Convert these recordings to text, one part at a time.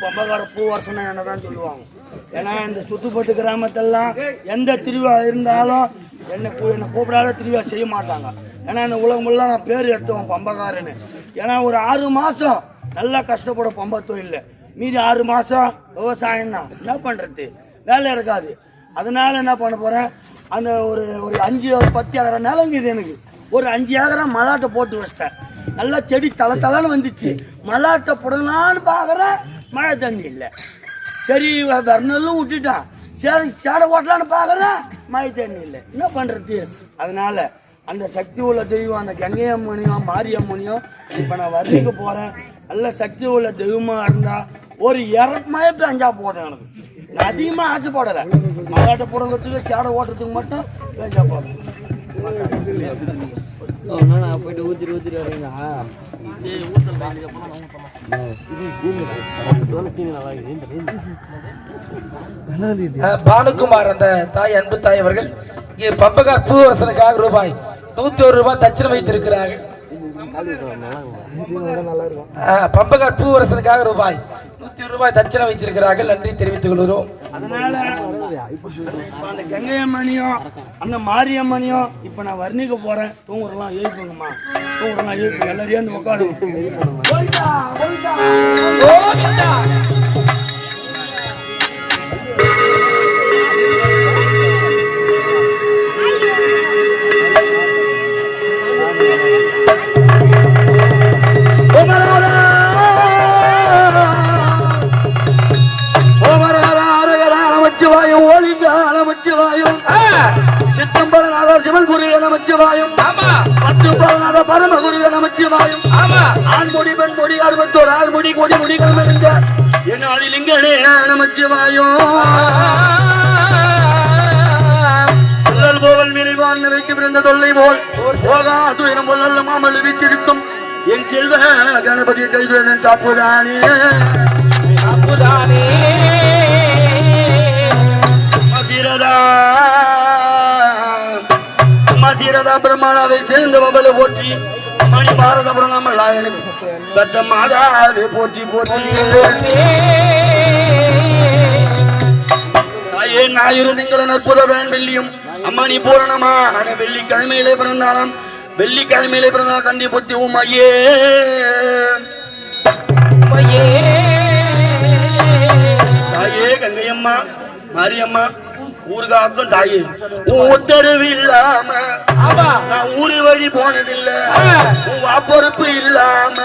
பொம்பகார பூவரசனை என்ன தான் சொல்லுவாங்க. ஏன்னா இந்த சுத்துப்பட்டு கிராமத்தெல்லாம் எந்த திருவிழா இருந்தாலும் என்னை கூ- என்னை கூப்பிடாத திருவிழா செய்ய மாட்டாங்க. ஏன்னா இந்த உலகமெல்லாம் நான் பேர் எடுத்துவோம் பம்பக்காரன்னு ஏன்னா ஒரு ஆறு மாதம் நல்லா கஷ்டப்பட பம்ப தொழில் மீதி ஆறு மாதம் விவசாயம் தான் என்ன பண்ணுறது வேலை இருக்காது. அதனால் என்ன பண்ண போகிறேன் அந்த ஒரு ஒரு அஞ்சு பத்து ஏக்கரை நிலங்குது எனக்கு. ஒரு அஞ்சு ஏக்கரை மலாட்டை போட்டு வச்சிட்டேன். நல்லா செடி தலை தலைன்னு வந்துச்சு. மலாட்டை போடலான்னு பார்க்குறேன் மழை தண்ணி இல்லை. சரி வரணும் விட்டுட்டான் சரி சேடை ஓட்டலான்னு பார்க்குறேன் மழை தண்ணி இல்லை. என்ன பண்ணுறது அதனால அந்த சக்தி உள்ள தெய்வம் அந்த கங்கையம்மனியும் மாரியம்மனியும் இப்போ நான் வர்ணிக்க போகிறேன் நல்ல சக்தி உள்ள தெய்வமாக இருந்தால் ஒரு இறப்புமாயே பேஞ்சா போதும் எனக்கு. நான் அதிகமாக ஆசைப்படலை மலாட்டை போடுறதுக்கு சேடை ஓட்டுறதுக்கு மட்டும் பேஞ்சா போதும். நான் போயிட்டு ஊத்திட்டு ஊத்திட்டு வரீங்களா பானுகுமார் அந்த தாய் அன்பு தாய் அவர்கள் இங்கே பம்பகார் பூவரசனுக்காக ரூபாய் நூத்தி ஒரு ரூபாய் தட்சணை வைத்திருக்கிறார்கள். பம்பகார் பூவரசனுக்காக ரூபாய். நூத்தி ரூபாய் தட்சணை வைத்திருக்கிறார்கள். நன்றி தெரிவித்துக் கொள்கிறோம். அதனால அந்த கங்கையம்மனியும் அந்த மாரியம்மனியும் இப்ப நான் வர்ணிக்க போறேன். தூங்குறலாம் எழுப்புங்கம்மா தூங்குறலாம் எழுப்புங்க எல்லாரையும் வந்து நமச்சிவாயம் பத்தும்பரநாத பரம குருவே நமச்சிவாயம். ஆண்மொழி பெண்மொழி அறுபத்தோரு ஆறுமொழி கொடி முடிகள் மிகுந்த என் ஆளிலிங்கனே நமச்சிவாயம். போவல் விரைவான் வைத்து பிறந்த தொல்லை போல். போகா துயரம் போல் நல்ல மாமல் வித்திருக்கும் என் செல்வ கணபதி கைவேதன் காப்புதானே அம்மா சீரதா பிரம்மாளாவை சேர்ந்த பபல போற்றி மணி பாரத பிரணாமல் பெற்ற மாதாவை போற்றி போற்றி. தாயே ஞாயிறு திங்களன் அற்புத வேன் வெள்ளியும் அம்மானி பூரணமான வெள்ளிக்கிழமையிலே பிறந்தாலும் வெள்ளிக்கிழமையிலே பிறந்தால் கண்டி புத்தி உமையே. தாயே கங்கையம்மா மாரியம்மா ஊருகாக்கும் தாயே. உத்தரவு இல்லாம நான் ஊரு வழி போனதில்லை. உன் வாப்பொறுப்பு இல்லாம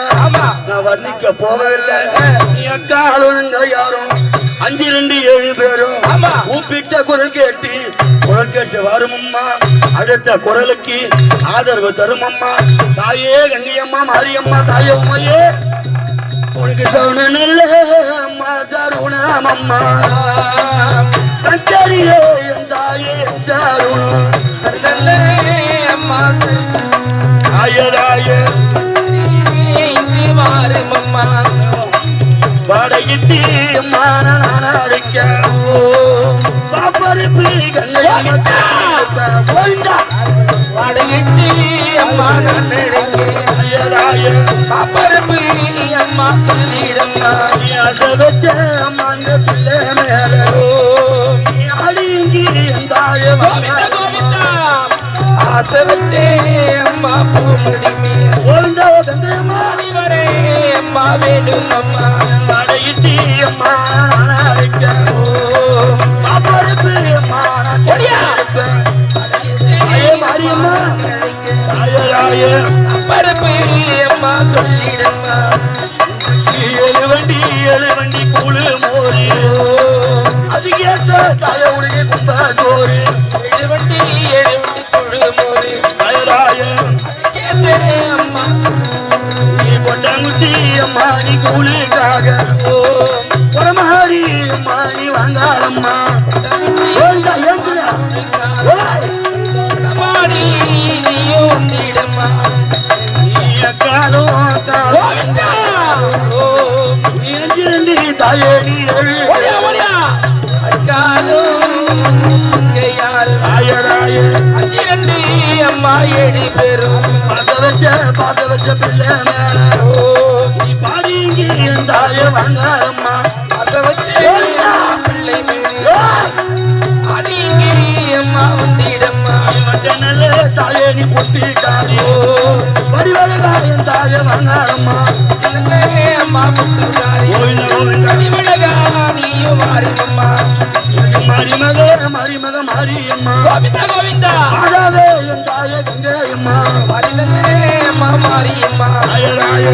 நான் வர்ணிக்க போவதில்லை. நீ அக்கா யாரும்? அஞ்சு ரெண்டு ஏழு பேரும் கூப்பிட்ட குரல் கேட்டு குரல் கேட்டு வரும் அம்மா அடுத்த குரலுக்கு ஆதரவு தரும் அம்மா தாயே கங்கையம்மா மாரியம்மா தாயே உமையே உனக்கு சவுன நல்ல அம்மா சருணம் அம்மா சஞ்சரியே என் தாயே அம்மா. தாயதாய வாடகிட்டி அம்மா நான் அடிக்க பாப்பருப்பு போயிட்டா. வாடகைக்கு அம்மா நான் அம்மா சொல்லிடம்மா. வச்ச ஆசை வச்சே அம்மா ஓய்ந்தா கங்கையம்மா அடிவரே அம்மா வேணும் அம்மா அம்மா. நீ கொண்டாங்குச்சி அம்மா நீ அம்மா அஞ்சு ரெண்டு அம்மா எடி பெரும். பாச வச்ச பாச வச்ச பிள்ளை நீ பாடி இங்கே இருந்தாய வாங்க அம்மா. பாச வச்ச பிள்ளை அடி இங்கே அம்மா வந்திடம்மா. மட்டனல தாயே நீ பொட்டிட்டாரியோ பரிவழகாயம் தாய வாங்க அம்மா. அம்மா மரிமக மரிமக மாரியம்மா கோவிந்தா கோவிந்தா மாதாவே என் தாயே கங்கையம்மா மரிதலே அம்மா மாரியம்மா அயலாயே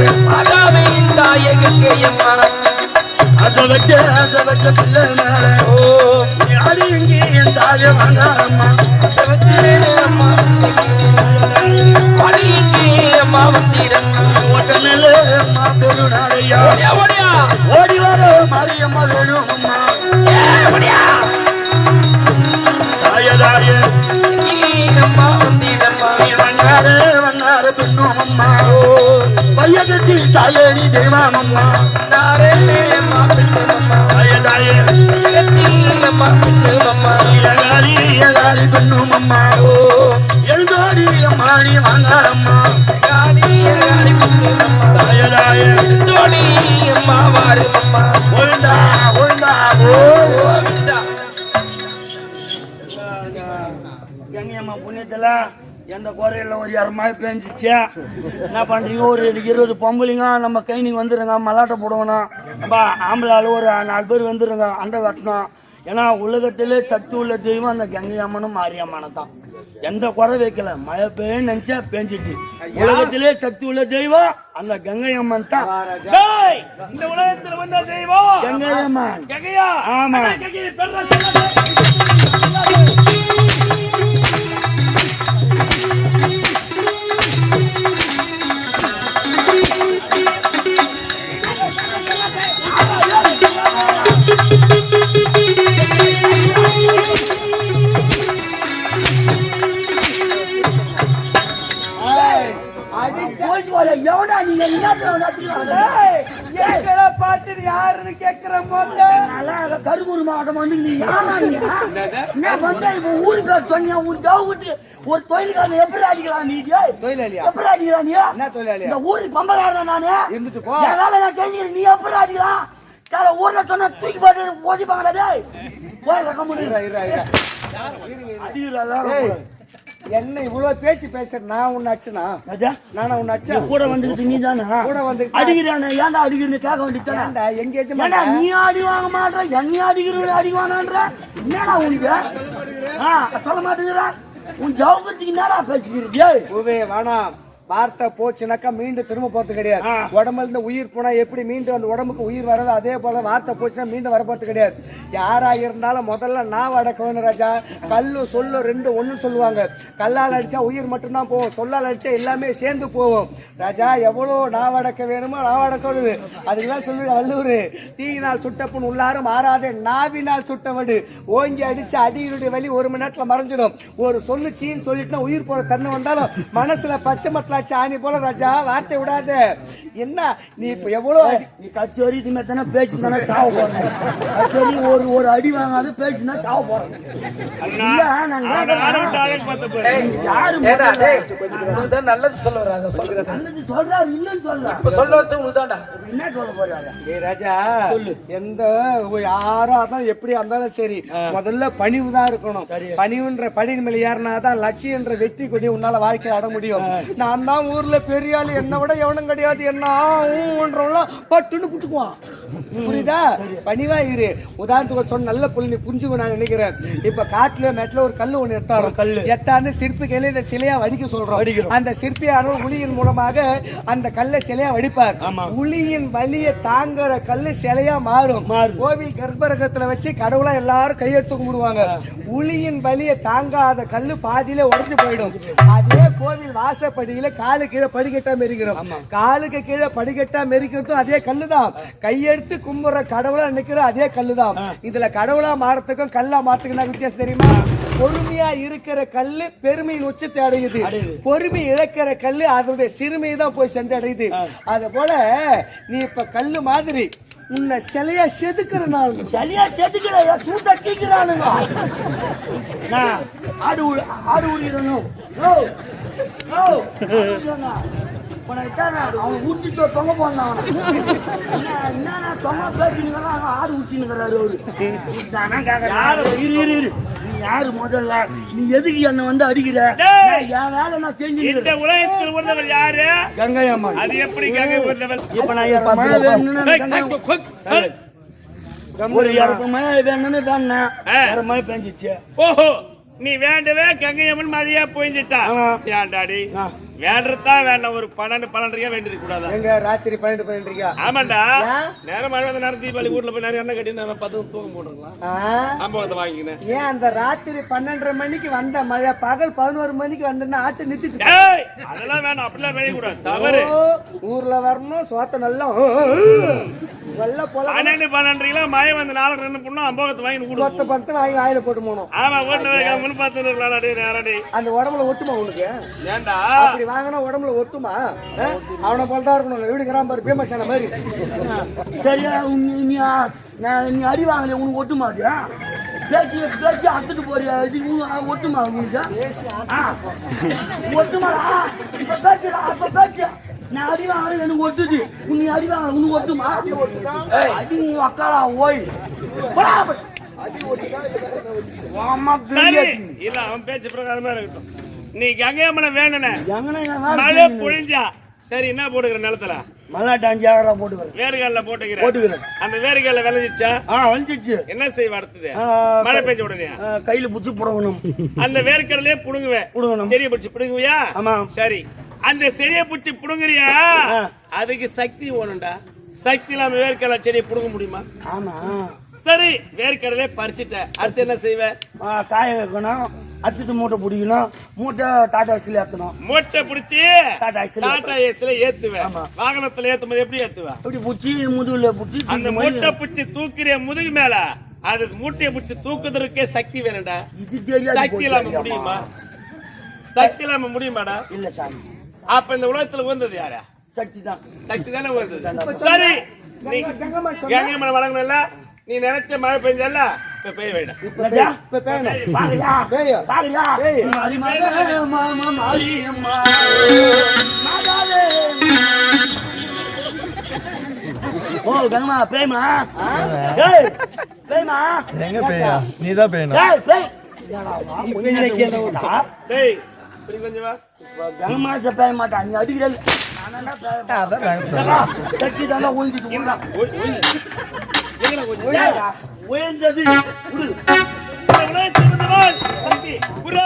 இரமாய் பேஞ்சிச்சு என்ன பண்றீங்க? ஒரு இருபது பொம்பளைங்க நம்ம கைனிக்கு வந்துருங்க மல்லாட்டை போடுவோம் நம்ம ஆம்பளை ஆளு ஒரு நாலு பேர் வந்துருங்க அண்டை வெட்டணும். ஏன்னா உலகத்திலே சக்தி உள்ள தெய்வம் அந்த கங்கை அம்மனும் மாரியம்மனும் தான். எந்த குறை வைக்கல. மழை பெய்ய நினைச்சா பேஞ்சிட்டு. உலகத்திலே சக்தி உள்ள தெய்வம் அந்த கங்கை அம்மன் தான். டேய், இந்த உலகத்துல வந்த தெய்வம் கங்கை அம்மன். ஆமா. யாருன்னு கேக்குற போது கருப்பூர் மாவட்டம் வந்து நீ யாரா வந்து இப்ப ஊரு பேர் சொன்னியா? உன் ஒரு தொழிலுக்காரன் எப்படி அடிக்கலாம் நீ டேய்? தொழிலாளியா? எப்படி அடிக்கலாம் நீ? என்ன தொழிலாளியா? இந்த ஊருக்கு பம்பகாரன் நானு? இருந்துட்டு போ. என் வேலை நான் தெரிஞ்சுக்கிறேன் நீ எப்படி அடிக்கலாம் கால ஊர்ல சொன்னா தூக்கி போட்டு ஓதிப்பாங்கடா டேய். போய் ரகம் முடியும் என்ன இவ்வளவு பேச்சு பேசுற? நான் உன்னை அடிச்சனா? ராஜா, நானா உன்னை நீ அடிச்சேன் கூட வந்துக்கிட்டு நீ தானே? கூட வந்துக்கிட்டு- அடிக்கிறானே ஏன்டா அடிக்கிறேன்னு கேட்க வேண்டியதானே ஏன்டா, எங்க ஏண்டா எஜமான் நீ அடி வாங்க மாட்ற என்னையும் அடிக்கிறவங்க அடிவானான்ற என்னடா உனக்கு? ஆ, சொல்ல மாட்டேங்கிற? உன் ஜவுகத்துக்கு என்னடா பேசிக்கிறீங்க பூவே வேணாம். வார்த்தை போச்சுனாக்கா மீண்டும் திரும்ப போறது கிடையாது. உடம்புல இருந்து உயிர் போனா எப்படி மீண்டும் அந்த உடம்புக்கு உயிர் வர்றது அதே போல வார்த்தை போச்சுன்னா மீண்டும் வர போறது கிடையாது. யாரா இருந்தாலும் முதல்ல நான் வேணும் ராஜா. கல்லு சொல்லு ரெண்டு ஒண்ணு சொல்லுவாங்க. கல்லால் அடிச்சா உயிர் மட்டும்தான் போகும். சொல்லால் அடிச்சா எல்லாமே சேர்ந்து போகும். ராஜா எவ்வளோ நான் அடக்க வேணுமோ நான் அடக்க வேணுது. அதுக்கெல்லாம் சொல்லி வல்லூர் தீயினால் சுட்டப்புண் உள்ளாரும் மாறாதே நாவினால் சுட்டவடு. ஓங்கி அடிச்சு அடியினுடைய வலி ஒரு மணி நேரத்துல மறைஞ்சிடும். ஒரு சொல்லு சீன்னு சொல்லிட்டுனா உயிர் போற தன்மை வந்தாலும் மனசுல பச்சை மட்டலாச்சு ஆணி போல ராஜா வார்த்தை விடாத. என்ன நீ இப்ப எவ்வளவு நீ கச்சேரி இதுமே தானே பேச்சு தானே சாவ போறேன் கச்சேரி ஒரு ஒரு அடி வாங்காத பேச்சுனா சாவ போறேன் நல்லது சொல்ல சொல்லுங்க. நல்லது சொல்றாரு இல்லன்னு சொல்ல இப்ப சொல்ல வரது உங்களுதான்டா என்ன சொல்ல போறாரு? ஏய் ராஜா எந்த ஒரு யாரா தான் எப்படி இருந்தாலும் சரி முதல்ல பணிவு தான் இருக்கணும் பணிவுன்ற படியின் மேல ஏறினாதான் லட்சியன்ற வெற்றி கொடி உன்னால வாழ்க்கையில அட முடியும். நான் தான் ஊர்ல பெரிய ஆளு என்ன விட எவனும் கிடையாது. என்ன? ஊன்றவங்களாம் பட்டுன்னு புட்டுக்குவான் புரியுதா? பணிவா இரு. உதாரணத்துக்கு சொன்ன நல்ல புள்ளி நீ புரிஞ்சுக்க நான் நினைக்கிறேன். இப்ப காட்டுல மெட்ல ஒரு கல்லு ஒண்ணு எத்தாரு கல்லு. எத்தாந்து சிற்பி கையில இந்த சிலையா வடிக்க சொல்றோம். அந்த சிற்பியான உளியின் மூலமாக அந்த கல்லை சிலையா வடிப்பார். உளியின் வலிய தாங்குற கல்லு சிலையா மாறும். கோவில் கர்ப்பரகத்துல வச்சு கடவுளா எல்லாரும் கையெடுத்து கும்பிடுவாங்க. உளியின் வலிய தாங்காத கல்லு பாதியில உடைஞ்சு போயிடும். அதே கோவில் வாசப்படியில காலு கீழே படிக்கட்டா மெரிக்கிறோம். காலுக்கு கீழே படிக்கட்டா மெரிக்கிறதும் அதே கல்லுதான். கையெடுத்து கும்பிடுற கடவுளா நிக்கிற அதே கல்லுதான். இதுல கடவுளா மாறத்துக்கும் கல்லா மாறத்துக்கும் என்ன வித்தியாசம் தெரியுமா? பொறுமையா இருக்கிற கல்லு பெருமையின் உச்சத்தை அடையுது. பொறுமை இழக்கிற கல்லு அதனுடைய சிறுமையை தான் போய் சென்றடையுது அது போல நீ இப்ப கல்லு மாதிரி உன்னை சிலையா செதுக்கிற நான் சரியா செதுக்கல சூட்ட கீக்கிறானுங்க. நான் ஆடு ஆடு அவன் ஊற்றிட்டு தொங்க போனான். என்ன தொங்க பேசினுங்கிறான் அவன் ஆடு ஊற்றினுங்கிறாரு அவரு. இரு இரு இரு நீ யாரு முதல்ல நீ எதுக்கு என்ன வந்து அடிக்கிற! என் வேலை நான் செஞ்சு இந்த உலகத்தில் யாரு அம்மா அது எப்படி கங்கை இப்ப நான் மழை வேணும்னு. ஒரு இரப்பு மழை வேணும்னு வேணேன் ஆ. வேற மழை பெஞ்சிச்சு ஓஹோ நீ வேண்டவே கங்கையம்மன் மழையா போயிஞ்சிட்டா. ஏன்டாடி ஆ. வேண்டதான் வேண்டாம். ஒரு பன்னெண்டு பன்னெண்டரையா வேண்டியிருக்க கூடாதா எங்க? ராத்திரி பன்னெண்டு பன்னெண்டுக்கா ஆமாண்டா? நேரம் மழை வந்த நேரம் தீபாவளி ஊர்ல போய் நிறைய எண்ணெய் கட்டி நேரம் பார்த்து தூக்கம் போட்டுருக்கலாம். ஆ? ஆம்பகத்தை வாங்கிக்கினேன். ஏன் அந்த ராத்திரி பன்னெண்டரை மணிக்கு வந்த மழை பகல் பதினோரு மணிக்கு வந்ததுன்னா ஆட்டு நிறுத்திட்டு அதெல்லாம் வேண்டாம் அப்படிலாம் வேலைய கூடாது. தவறு. ஊர்ல வரணும் சோத்த நல்லா வெள்ள போல பன்னெண்டு பன்னெண்டரைல மழை வந்து நாலு ரெண்டு பொண்ணும் அம்போகத்தை வாங்கி பத்து கொடுத்து பத்து வாங்கி வாயில போட்டு போனோம். ஆமா ஓட்டு முன் பார்த்து நேரடி அந்த உடம்புல ஒட்டுமா உனக்கு? ஏன்டா அப்படி வாங்கினா உடம்புல ஒட்டுமா? அவனை போல தான் இருக்கணும் வீடு கிராம பேமஸான மாதிரி. சரியா நீ நீ அடி வாங்கல உனக்கு ஒட்டு மாதிரியா பேச்சு பேச்சு அத்துட்டு போறியா? இது ஒட்டுமா உங்களுக்கு. ஒட்டுமாடா. இப்ப பேச்சு. நான் எனக்கு உனக்கு அடி உன் ஓய். இல்ல அவன் பேச்சு பிரகாரமா இருக்கட்டும். நீ கங்கையம்மனை வேணுன மழை. பொழிஞ்சா சரி என்ன போட்டுக்கிற நிலத்துல? மல்லா டான்ஸ் ஆகிறா போட்டுக்கிறேன். வேர்கல்ல போட்டுக்கிற போட்டுக்கிறேன். அந்த வேர்கல்ல விளைஞ்சிச்சா? ஆ வந்துச்சு என்ன செய்வ அடுத்தது? மழை பெஞ்ச உடனே? கையில புடிச்சு புடவணும். அந்த வேர்க்கடலையே புடுங்குவேன் புடுங்கணும். செடியை பிடிச்சி புடுங்குவியா? ஆமா. சரி. அந்த செடியை பிடிச்சி புடுங்குறியா. அதுக்கு சக்தி வேணும்டா. சக்தி இல்லாம வேர்க்கடலை செடியை புடுங்க முடியுமா? ஆமா. சரி வேர்க்கடலே பறிச்சுட்ட. அடுத்து என்ன செய்வ? ஆ, காய வைக்கணும். அத்திட்டு மூட்டை பிடிக்கணும். மூட்டை டாடா ஏசில ஏத்தணும். மூட்டை பிடிச்சி டாடா ஏசில டாடா ஏஸ்ல ஏத்துவேன். வாகனத்துல ஏத்தும் போது எப்படி ஏத்துவேன் அப்படி புடிச்சி முதுகுல புடிச்சி அந்த மூட்டை பிடிச்சி தூக்குறிய முதுகு மேல அது மூட்டையை பிடிச்சி தூக்குறதுக்கே சக்தி வேணும்டா. இது தெரியாது சக்தி இல்லாம. முடியுமா? சக்தி இல்லாம முடியுமாடா? இல்ல சாமி. அப்ப இந்த உலகத்துல வந்தது யாரா? சக்தி தான் சக்தி தானே வந்தது சரி நீ கங்கை மலை வழங்கணும்ல நீ நினைச்ச மழை பெஞ்சல இப்ப பெய்ய வேண்டாம் இப்ப. ஓ கங்கம்மா பேய்மா? ஏய் பேய்மா? எங்க பேயா? நீதான் பேயணும் ஏய் பேய் என்னடா வா, கொஞ்ச நேரம் கேட்டா டேய் இப்படி கொஞ்சம் வா கங்கம்மா பேய மாட்டா நீ நாங்க சக்தி தானே கொஞ்சம் உயர்ந்தது